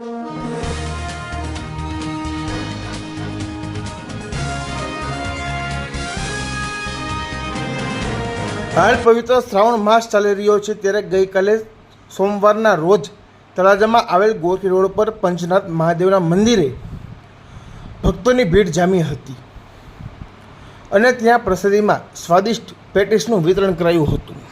હાલ પવિત્ર શ્રાવણ માસ ચાલી રહ્યો છે ત્યારે ગઈકાલે સોમવારના રોજ તળાજામાં આવેલ ગોરખી રોડ પર પંચનાથ મહાદેવના મંદિરે ભક્તોની ભીડ જામી હતી. અને ત્યાં પ્રસાદીમાં સ્વાદિષ્ટ પેટીસનું વિતરણ કરાયું હતું.